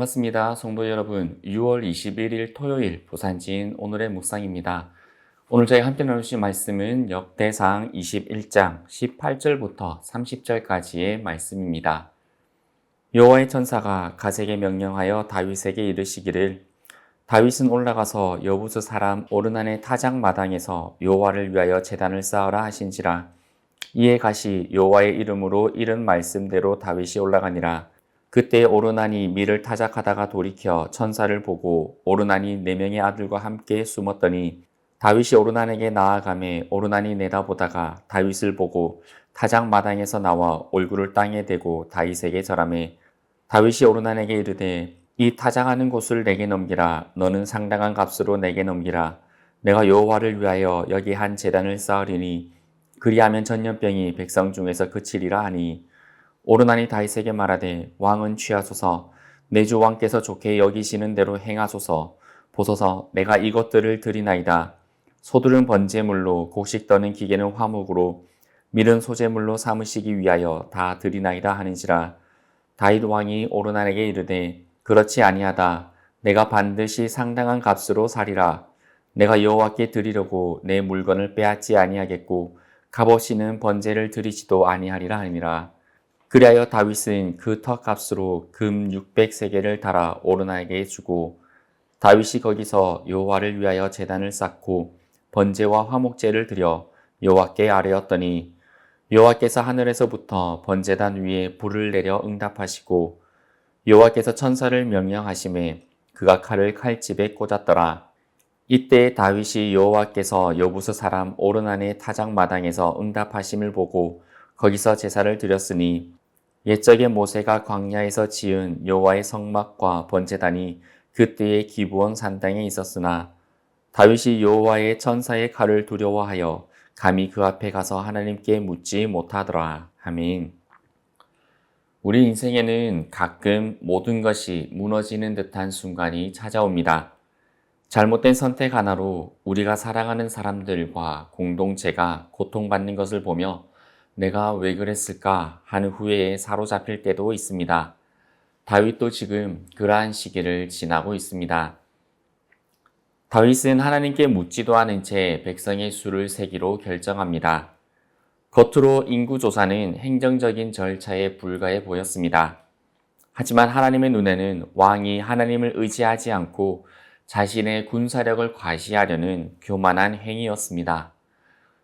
반갑습니다. 성도 여러분. 6월 21일 토요일 부산진 오늘의 묵상입니다. 오늘 저희 함께 나누실 말씀은 역대상 21장 18절부터 30절까지의 말씀입니다. 여호와의 천사가 가세게 명령하여 다윗에게 이르시기를 다윗은 올라가서 여부스 사람 오르난의 타작 마당에서 여호와를 위하여 제단을 쌓으라 하신지라 이에 가시 여호와의 이름으로 이른 말씀대로 다윗이 올라가니라 그때 오르난이 밀을 타작하다가 돌이켜 천사를 보고 오르난이 네 명의 아들과 함께 숨었더니 다윗이 오르난에게 나아가매 오르난이 내다보다가 다윗을 보고 타작 마당에서 나와 얼굴을 땅에 대고 다윗에게 절하매 다윗이 오르난에게 이르되 이 타작하는 곳을 내게 넘기라. 너는 상당한 값으로 내게 넘기라. 내가 여호와를 위하여 여기 한 제단을 쌓으리니 그리하면 전염병이 백성 중에서 그치리라 하니 오르나니 다윗에게 말하되 왕은 취하소서. 내 주 왕께서 좋게 여기시는 대로 행하소서. 보소서 내가 이것들을 드리나이다. 소들은 번제물로 곡식 떠는 기계는 화목으로 밀은 소제물로 삼으시기 위하여 다 드리나이다 하는지라. 다윗 왕이 오르난에게 이르되 그렇지 아니하다. 내가 반드시 상당한 값으로 사리라. 내가 여호와께 드리려고 내 물건을 빼앗지 아니하겠고 값없이는 번제를 드리지도 아니하리라 하니라 그리하여 다윗은 그 턱값으로 금 600세겔을 달아 오르나에게 주고 다윗이 거기서 여호와를 위하여 제단을 쌓고 번제와 화목제를 드려 여호와께 아뢰었더니 여호와께서 하늘에서부터 번제단 위에 불을 내려 응답하시고 여호와께서 천사를 명령하심에 그가 칼을 칼집에 꽂았더라. 이때 다윗이 여호와께서 여부스 사람 오르난의 타작 마당에서 응답하심을 보고 거기서 제사를 드렸으니 옛적에 모세가 광야에서 지은 여호와의 성막과 번제단이 그때의 기부원 산당에 있었으나 다윗이 여호와의 천사의 칼을 두려워하여 감히 그 앞에 가서 하나님께 묻지 못하더라. 아멘. 우리 인생에는 가끔 모든 것이 무너지는 듯한 순간이 찾아옵니다. 잘못된 선택 하나로 우리가 사랑하는 사람들과 공동체가 고통받는 것을 보며 내가 왜 그랬을까 하는 후회에 사로잡힐 때도 있습니다. 다윗도 지금 그러한 시기를 지나고 있습니다. 다윗은 하나님께 묻지도 않은 채 백성의 수를 세기로 결정합니다. 겉으로 인구 조사는 행정적인 절차에 불과해 보였습니다. 하지만 하나님의 눈에는 왕이 하나님을 의지하지 않고 자신의 군사력을 과시하려는 교만한 행위였습니다.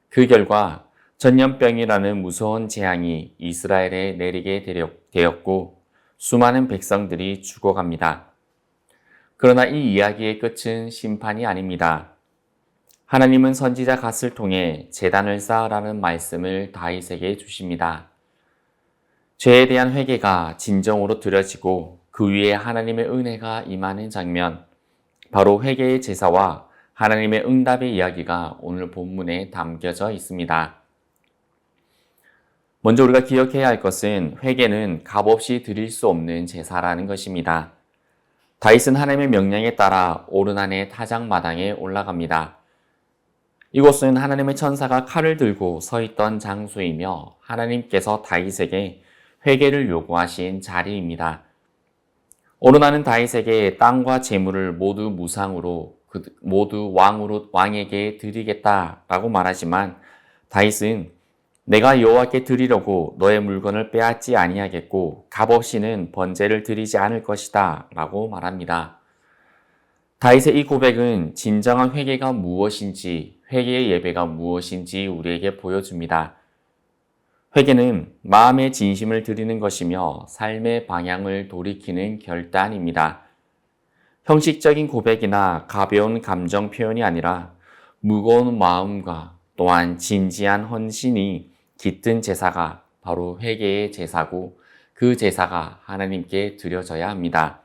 그 결과 전염병이라는 무서운 재앙이 이스라엘에 내리게 되었고 수많은 백성들이 죽어갑니다. 그러나 이 이야기의 끝은 심판이 아닙니다. 하나님은 선지자 갓을 통해 재단을 쌓으라는 말씀을 다윗에게 주십니다. 죄에 대한 회개가 진정으로 드려지고 그 위에 하나님의 은혜가 임하는 장면, 바로 회개의 제사와 하나님의 응답의 이야기가 오늘 본문에 담겨져 있습니다. 먼저 우리가 기억해야 할 것은 회개는 값없이 드릴 수 없는 제사라는 것입니다. 다윗은 하나님의 명령에 따라 오르난의 타작 마당에 올라갑니다. 이곳은 하나님의 천사가 칼을 들고 서 있던 장소이며 하나님께서 다윗에게 회개를 요구하신 자리입니다. 오르나는 다윗에게 땅과 재물을 모두 무상으로 모두 왕으로 왕에게 드리겠다라고 말하지만 다윗은 내가 여호와께 드리려고 너의 물건을 빼앗지 아니하겠고 값없이는 번제를 드리지 않을 것이다 라고 말합니다. 다윗의 이 고백은 진정한 회개가 무엇인지 회개의 예배가 무엇인지 우리에게 보여줍니다. 회개는 마음의 진심을 드리는 것이며 삶의 방향을 돌이키는 결단입니다. 형식적인 고백이나 가벼운 감정 표현이 아니라 무거운 마음과 또한 진지한 헌신이 깃든 제사가 바로 회개의 제사고 그 제사가 하나님께 드려져야 합니다.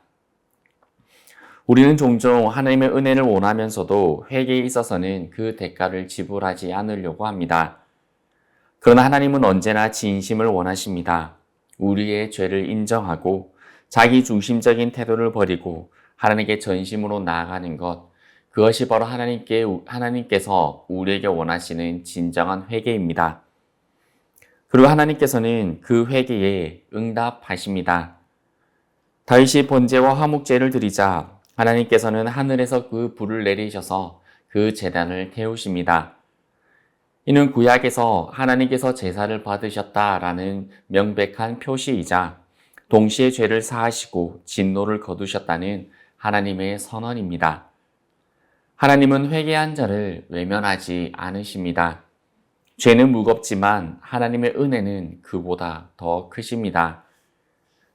우리는 종종 하나님의 은혜를 원하면서도 회개에 있어서는 그 대가를 지불하지 않으려고 합니다. 그러나 하나님은 언제나 진심을 원하십니다. 우리의 죄를 인정하고 자기 중심적인 태도를 버리고 하나님께 전심으로 나아가는 것, 그것이 바로 하나님께, 하나님께서 우리에게 원하시는 진정한 회개입니다. 그리고 하나님께서는 그 회개에 응답하십니다. 다윗이 번제와 화목제를 드리자 하나님께서는 하늘에서 그 불을 내리셔서 그 재단을 태우십니다. 이는 구약에서 하나님께서 제사를 받으셨다라는 명백한 표시이자 동시에 죄를 사하시고 진노를 거두셨다는 하나님의 선언입니다. 하나님은 회개한 자를 외면하지 않으십니다. 죄는 무겁지만 하나님의 은혜는 그보다 더 크십니다.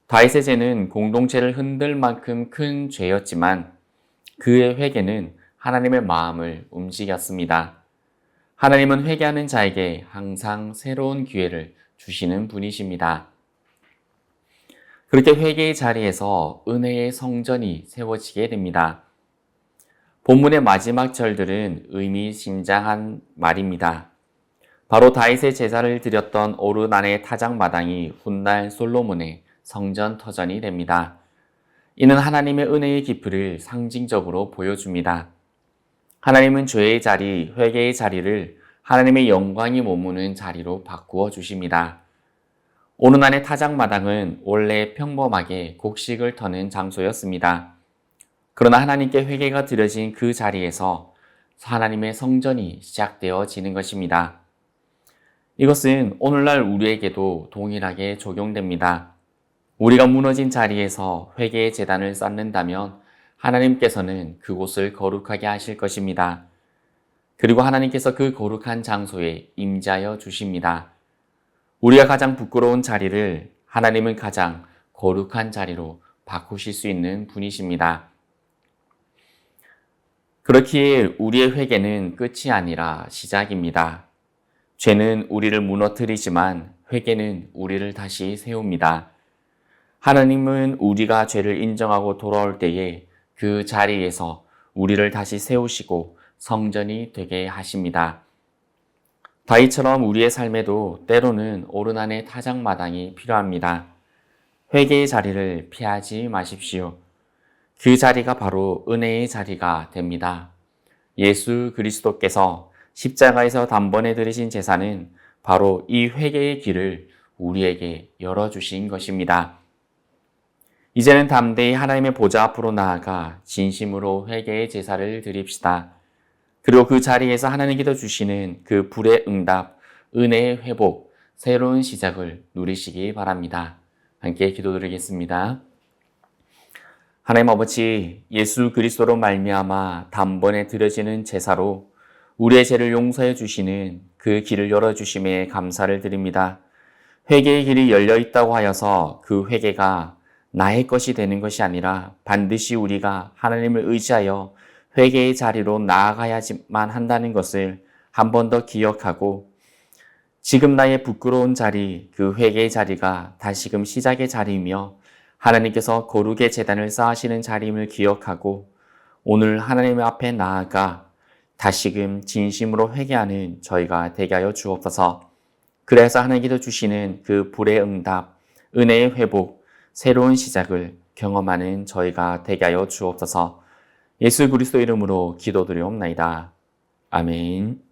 다윗의 죄는 공동체를 흔들 만큼 큰 죄였지만 그의 회개는 하나님의 마음을 움직였습니다. 하나님은 회개하는 자에게 항상 새로운 기회를 주시는 분이십니다. 그렇게 회개의 자리에서 은혜의 성전이 세워지게 됩니다. 본문의 마지막 절들은 의미심장한 말입니다. 바로 다윗의 제사를 드렸던 오르난의 타작마당이 훗날 솔로몬의 성전 터전이 됩니다. 이는 하나님의 은혜의 깊이를 상징적으로 보여줍니다. 하나님은 죄의 자리, 회개의 자리를 하나님의 영광이 머무는 자리로 바꾸어 주십니다. 오르난의 타작마당은 원래 평범하게 곡식을 터는 장소였습니다. 그러나 하나님께 회개가 드려진 그 자리에서 하나님의 성전이 시작되어지는 것입니다. 이것은 오늘날 우리에게도 동일하게 적용됩니다. 우리가 무너진 자리에서 회개의 재단을 쌓는다면 하나님께서는 그곳을 거룩하게 하실 것입니다. 그리고 하나님께서 그 거룩한 장소에 임자여 주십니다. 우리가 가장 부끄러운 자리를 하나님은 가장 거룩한 자리로 바꾸실 수 있는 분이십니다. 그렇기에 우리의 회개는 끝이 아니라 시작입니다. 죄는 우리를 무너뜨리지만 회개는 우리를 다시 세웁니다. 하나님은 우리가 죄를 인정하고 돌아올 때에 그 자리에서 우리를 다시 세우시고 성전이 되게 하십니다. 다이처럼 우리의 삶에도 때로는 오르난의 타작마당이 필요합니다. 회개의 자리를 피하지 마십시오. 그 자리가 바로 은혜의 자리가 됩니다. 예수 그리스도께서 십자가에서 단번에 들으신 제사는 바로 이 회개의 길을 우리에게 열어주신 것입니다. 이제는 담대히 하나님의 보좌 앞으로 나아가 진심으로 회개의 제사를 드립시다. 그리고 그 자리에서 하나님께서 주시는 그 불의 응답, 은혜의 회복, 새로운 시작을 누리시기 바랍니다. 함께 기도드리겠습니다. 하나님 아버지 예수 그리스도로 말미암아 단번에 드려지는 제사로 우리의 죄를 용서해 주시는 그 길을 열어 주심에 감사를 드립니다. 회개의 길이 열려 있다고 하여서 그 회개가 나의 것이 되는 것이 아니라 반드시 우리가 하나님을 의지하여 회개의 자리로 나아가야지만 한다는 것을 한 번 더 기억하고 지금 나의 부끄러운 자리, 그 회개의 자리가 다시금 시작의 자리이며 하나님께서 거룩의 재단을 쌓으시는 자리임을 기억하고 오늘 하나님 앞에 나아가 다시금 진심으로 회개하는 저희가 되게 하여 주옵소서. 그래서 하나님께서 주시는 그 불의 응답, 은혜의 회복, 새로운 시작을 경험하는 저희가 되게 하여 주옵소서. 예수 그리스도 이름으로 기도드리옵나이다. 아멘.